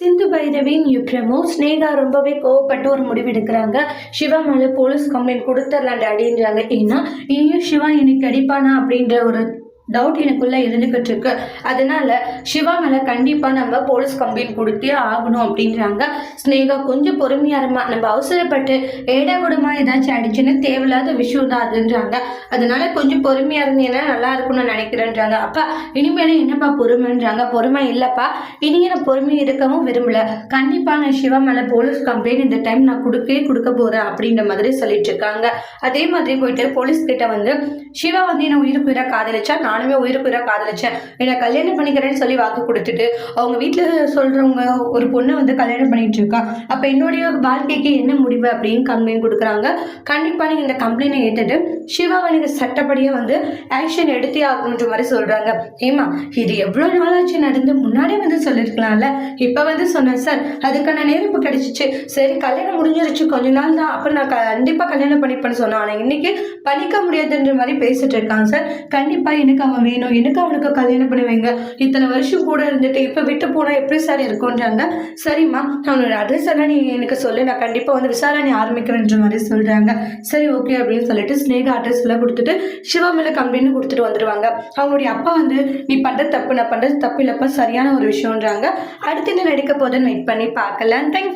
சிந்து பைரவின் யுப்ரமோ ஸ்னேகா ரொம்பவே கோவப்பட்டு ஒரு முடிவு எடுக்கிறாங்க. சிவா மேலே போலீஸ் கம்ப்ளைண்ட் கொடுத்துடலாம் அப்படின்றாங்க. ஏன்னா இனியும் சிவா எனக்கு அடிப்பானா அப்படின்ற ஒரு டவுட் எனக்குள்ள இருந்துகிட்டு இருக்கு அதனால சிவா மேல கண்டிப்பா நம்ம போலீஸ் கம்ப்ளைண்ட் கொடுத்தே ஆகணும் அப்படின்றாங்க. ஸ்னேகா கொஞ்சம் பொறுமையா இருமா. நம்ம அவசரப்பட்டு ஏடா கூடமா ஏதாச்சும் அடிச்சுன்னு தேவையில்லாத விஷயம் தான் அதுன்றாங்க. அதனால கொஞ்சம் பொறுமையா இருந்தீங்கன்னா நல்லா இருக்கும்னு நினைக்கிறேன்றாங்க. அப்பா இனிமேல என்னப்பா பொறுமைன்றாங்க. பொறுமை இல்லப்பா. இனி நான் பொறுமையை இருக்கவும் விரும்பல. கண்டிப்பா நான் சிவா மேல போலீஸ் கம்ப்ளைண்ட் இந்த டைம் நான் கொடுக்கவே கொடுக்க போறேன் அப்படின்ற மாதிரி சொல்லிட்டு இருக்காங்க அதே மாதிரி போயிட்டு போலீஸ் கிட்ட வந்து சிவா வந்து என்ன உயிருக்கு உயிரா காதலிச்சா? நானுமே உயிருக்கு உயிரா காதலிச்சேன். என்னை கல்யாணம் பண்ணிக்கிறேன்னு சொல்லி வாக்கு கொடுத்துட்டு அவங்க வீட்டில் சொல்றவங்க ஒரு பொண்ணை வந்து கல்யாணம் பண்ணிட்டு இருக்கா. அப்ப என்னுடைய வாழ்க்கைக்கு என்ன முடிவு அப்படின்னு கம்ப்ளைண்ட் கொடுக்குறாங்க. கண்டிப்பா நீங்கள் இந்த கம்ப்ளைண்டை ஏற்றுட்டு சிவாவை நீங்க சட்டப்படியாக வந்து ஆக்ஷன் எடுத்தே ஆகணுன்ற மாதிரி சொல்றாங்க. ஏமா இது எவ்வளவு நாளாச்சு நடந்து முன்னாடியே வந்து சொல்லியிருக்கலாம்ல இப்ப வந்து சொன்னேன் சார் அதுக்கான நேரம் இப்போ கிடைச்சிச்சு. சரி கல்யாணம் முடிஞ்சிருச்சு. கொஞ்ச நாள் தான். அப்போ நான் கண்டிப்பா கல்யாணம் பண்ணிப்பேன்னு சொன்னேன். ஆனா இன்னைக்கு பண்ணிக்க முடியாதுன்ற மாதிரி பேசிட்டு இருக்காங்க சார். கண்டிப்பா எனக்கு அவன் வேணும். எனக்கு அவனுக்கு கல்யாணம் பண்ணி வைங்க. இத்தனை வருஷம் கூட இருந்துட்டு இப்போ விட்டு போனால் எப்படி சார் இருக்கும்ன்றாங்க. சரிம்மா அவனோட அட்ரஸ் எல்லாம் நீ எனக்கு சொல்லு. நான் கண்டிப்பாக வந்து விசாரணை ஆரம்பிக்கிறேன்ற மாதிரி சொல்றாங்க. சரி ஓகே அப்படின்னு சொல்லிட்டு ஸ்னேகா அட்ரஸ் எல்லாம் கொடுத்துட்டு சிவா மேல கொடுத்துட்டு வந்துடுவாங்க அவங்களுடைய அப்பா வந்து நீ பண்ணுற தப்பு நான் பண்ணுறது தப்பு இல்லைப்பா. சரியான ஒரு விஷயம்ன்றாங்க. அடுத்து என்ன நடக்க போதுன்னு வெயிட் பண்ணி பார்க்கலாம். தேங்க்யூ